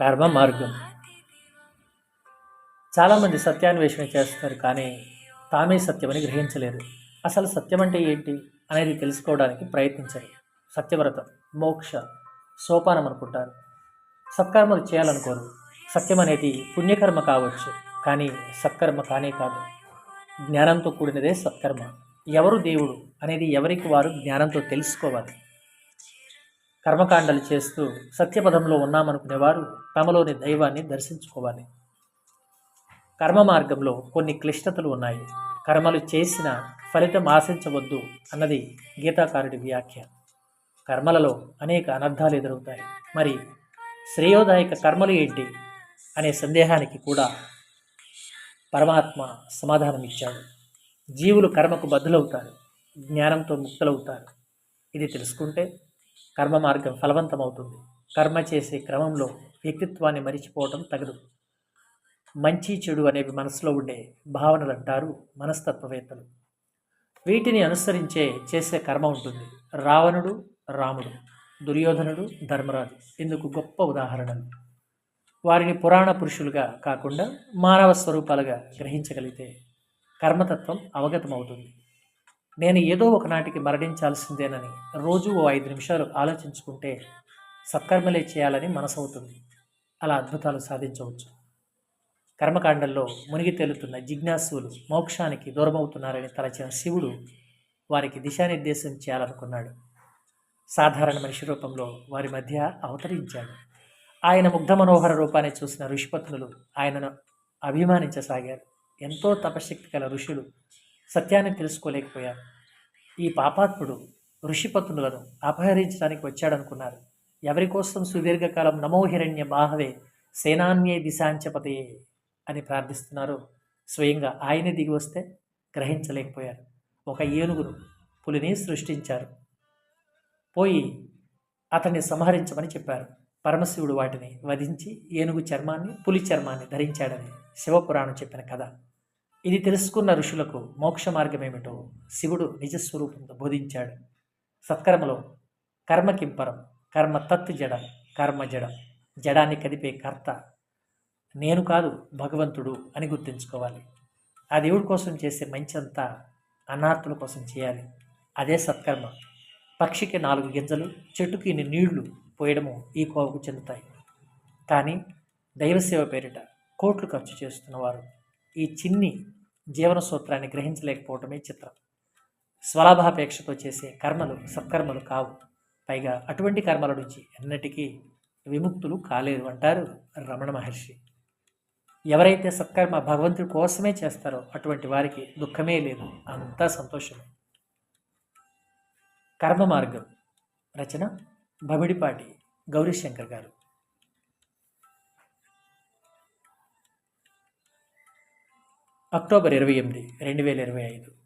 కర్మ మార్గం. చాలామంది సత్యాన్వేషణ చేస్తారు కానీ తామే సత్యమని గ్రహించలేరు. అసలు సత్యం అంటే ఏంటి అనేది తెలుసుకోవడానికి ప్రయత్నించరు. సత్యవ్రతం మోక్ష సోపానం అనుకుంటారు. సత్కర్మలు చేయాలనుకోరు. సత్యం అనేది పుణ్యకర్మ కావచ్చు కానీ సత్కర్మ కానే కాదు. జ్ఞానంతో కూడినదే సత్కర్మ. ఎవరు దేవుడు అనేది ఎవరికి వారు జ్ఞానంతో తెలుసుకోవాలి. కర్మకాండలు చేస్తూ సత్యపదంలో ఉన్నామనుకునేవారు తమలోని దైవాన్ని దర్శించుకోవాలి. కర్మ మార్గంలో కొన్ని క్లిష్టతలు ఉన్నాయి. కర్మలు చేసిన ఫలితం ఆశించవద్దు అన్నది గీతాకారుడి వ్యాఖ్య. కర్మలలో అనేక అనర్థాలు ఎదురవుతాయి. మరి శ్రేయోదాయక కర్మలు ఏంటి? అనే సందేహానికి కూడా పరమాత్మ సమాధానం ఇచ్చాడు జీవులు కర్మకు బద్దులవుతారు జ్ఞానంతో ముక్తులవుతారు. ఇది తెలుసుకుంటే కర్మ మార్గం ఫలవంతమవుతుంది. కర్మ చేసే క్రమంలో వ్యక్తిత్వాన్ని మరిచిపోవటం తగదు. మంచి చెడు అనేవి మనసులో ఉండే భావనలు అంటారు మనస్తత్వవేత్తలు. వీటిని అనుసరించే చేసే కర్మ ఉంటుంది. రావణుడు రాముడు. దుర్యోధనుడు ధర్మరాజు. ఇందుకు గొప్ప ఉదాహరణలు. వారిని పురాణ పురుషులుగా కాకుండా మానవ స్వరూపాలుగా గ్రహించగలిగితే కర్మతత్వం అవగతమవుతుంది. నేను ఏదో ఒకనాటికి మరణించాల్సిందేనని రోజు ఓ ఐదు నిమిషాలు ఆలోచించుకుంటే సత్కర్మలే చేయాలని మనసవుతుంది. అలా అద్భుతాలు సాధించవచ్చు. కర్మకాండంలో మునిగి తేలుతున్న జిజ్ఞాసులు మోక్షానికి దూరమవుతున్నారని తలచిన శివుడు వారికి దిశానిర్దేశం చేయాలనుకున్నాడు. సాధారణ మనిషి రూపంలో వారి మధ్య అవతరించాడు. ఆయన ముగ్ధ మనోహర రూపాన్ని చూసిన ఋషిపత్నులు ఆయనను అభిమానించసాగారు. ఎంతో తపశక్తి గల ఋషులు సత్యాన్ని తెలుసుకోలేకపోయారు. ఈ పాపాత్ముడు ఋషిపతులను అపహరించడానికి వచ్చాడనుకున్నారు. ఎవరి కోసం సుదీర్ఘకాలం నమో హిరణ్య బాహవే సేనాన్యే దిశాంచపతయే అని ప్రార్థిస్తున్నారు. స్వయంగా ఆయనే దిగి వస్తే గ్రహించలేకపోయారు. ఒక ఏనుగును పులిని సృష్టించారు. పోయి అతన్ని సంహరించమని చెప్పారు. పరమశివుడు వాటిని వధించి ఏనుగు చర్మాన్ని పులి చర్మాన్ని ధరించాడని శివపురాణం చెప్పిన కథ. ఇది తెలుసుకున్న ఋషులకు మోక్ష మార్గం ఏమిటో శివుడు నిజస్వరూపంతో బోధించాడు. సత్కర్మలో కర్మ కింపరం కర్మ తత్ జడ కర్మ జడ జడాన్ని కదిపే కర్త నేను కాదు భగవంతుడు అని గుర్తుంచుకోవాలి. ఆ దేవుడి కోసం చేసే మంచి అంతా కోసం చేయాలి. అదే సత్కర్మ. పక్షికి నాలుగు గింజలు చెట్టుకి ఇన్ని నీళ్ళు పోయడము ఈ కోవకు చెందుతాయి. కానీ దైవసేవ పేరిట కోట్లు ఖర్చు చేస్తున్నవారు ఈ చిన్ని జీవన సూత్రాన్ని గ్రహించలేకపోవటమే చిత్రం. స్వలాభాపేక్షతో చేసే కర్మలు సత్కర్మలు కావు. పైగా అటువంటి కర్మల నుంచి ఎన్నటికీ విముక్తులు కాలేరు అంటారు రమణ మహర్షి. ఎవరైతే సత్కర్మ భగవంతుడి కోసమే చేస్తారో అటువంటి వారికి దుఃఖమే లేదు. అంతా సంతోషమే. కర్మ మార్గం రచన బమిడిపాటి గౌరీశంకర్ గారు. అక్టోబర్ ఇరవై ఎనిమిది రెండు వేల ఇరవై ఐదు.